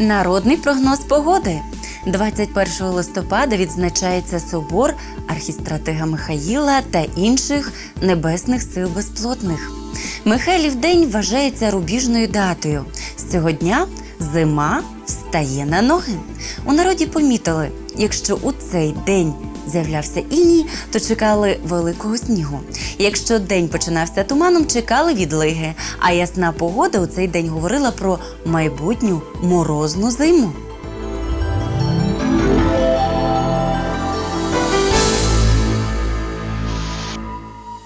Народний прогноз погоди. 21 листопада відзначається собор архістратига Михаїла та інших небесних сил безплотних. Михайлів день вважається рубіжною датою. З цього дня зима встає на ноги. У народі помітили, якщо у цей день з'являвся іній, то чекали великого снігу. Якщо день починався туманом, чекали відлиги. А ясна погода у цей день говорила про майбутню морозну зиму.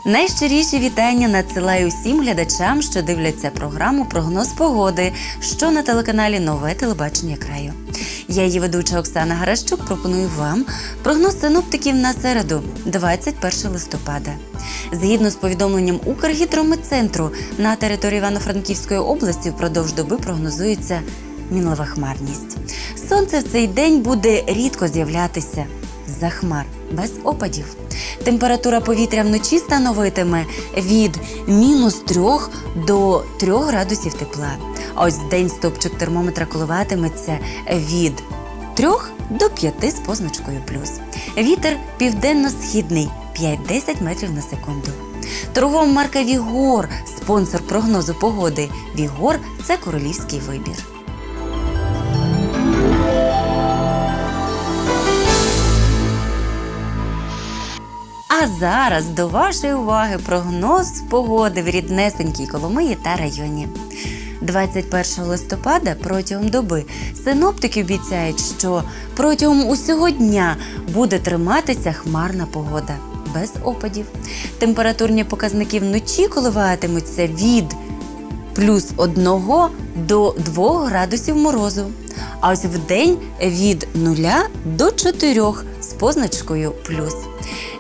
Найщиріші вітання надсилаю усім глядачам, що дивляться програму Прогноз погоди, що на телеканалі Нове телебачення краю. Я її ведуча Оксана Гаращук пропоную вам прогноз синоптиків на середу, 21 листопада. Згідно з повідомленням Укргідрометцентру, на території Івано-Франківської області впродовж доби прогнозується мінлива хмарність. Сонце в цей день буде рідко з'являтися з-за хмар, без опадів. Температура повітря вночі становитиме від мінус 3 до 3 градусів тепла. А ось день стопчик термометра коливатиметься від 3 до 5 з позначкою плюс. Вітер південно-східний 5-10 метрів на секунду. Торгова марка Вігор, спонсор прогнозу погоди. Вігор це королівський вибір. А зараз до вашої уваги прогноз погоди в ріднесенькій Коломиї та районі. 21 листопада протягом доби синоптики обіцяють, що протягом усього дня буде триматися хмарна погода без опадів. Температурні показники вночі коливатимуться від плюс 1 до 2 градусів морозу. А ось в день від 0 до 4 з позначкою плюс.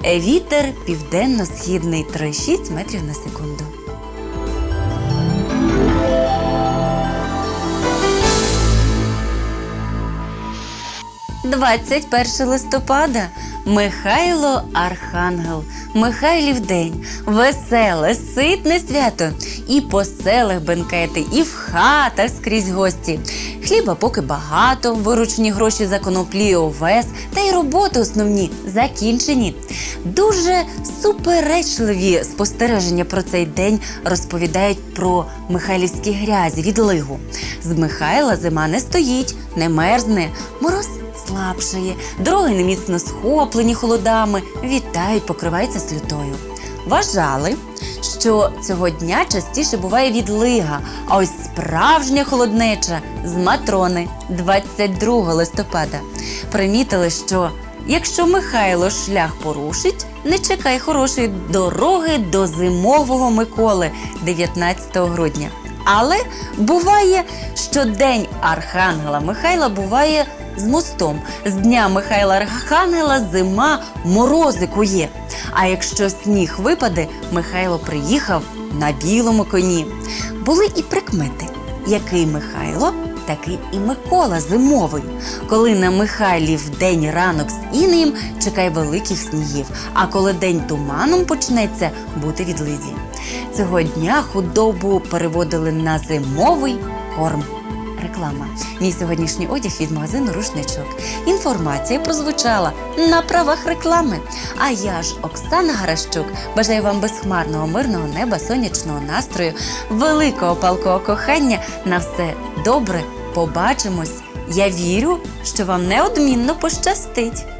Вітер південно-східний 3,6 метрів на секунду. Двадцять перше листопада Михайло Архангел. Михайлів день. Веселе, ситне свято. І по селах бенкети, і в хатах скрізь гості. Хліба поки багато, виручені гроші за коноплі овес, та й роботи основні закінчені. Дуже суперечливі спостереження про цей день розповідають про михайлівські грязі, відлигу. З Михайла зима не стоїть, не мерзне, мороз слабшає, дороги неміцно схоплені холодами, вітають, покриваються слютою. Вважали, що цього дня частіше буває відлига, а ось справжня холоднеча з матрони 22 листопада. Примітили, що якщо Михайло шлях порушить, не чекай хорошої дороги до зимового Миколи 19 грудня. Але буває, що день Архангела Михайла буває з мостом. З дня Михайла Архангела зима морози кує. А якщо сніг випаде, Михайло приїхав на білому коні. Були і прикмети, який Михайло, такий і Микола зимовий. Коли на Михайлів день ранок з інеєм, чекай великих снігів. А коли день туманом почнеться, бути відлизі. Цього дня худобу переводили на зимовий корм. Реклама. Мій сьогоднішній одяг від магазину Рушничок. Інформація прозвучала на правах реклами. А я ж Оксана Гаращук бажаю вам безхмарного мирного неба, сонячного настрою, великого палкого кохання. На все добре. Побачимось. Я вірю, що вам неодмінно пощастить.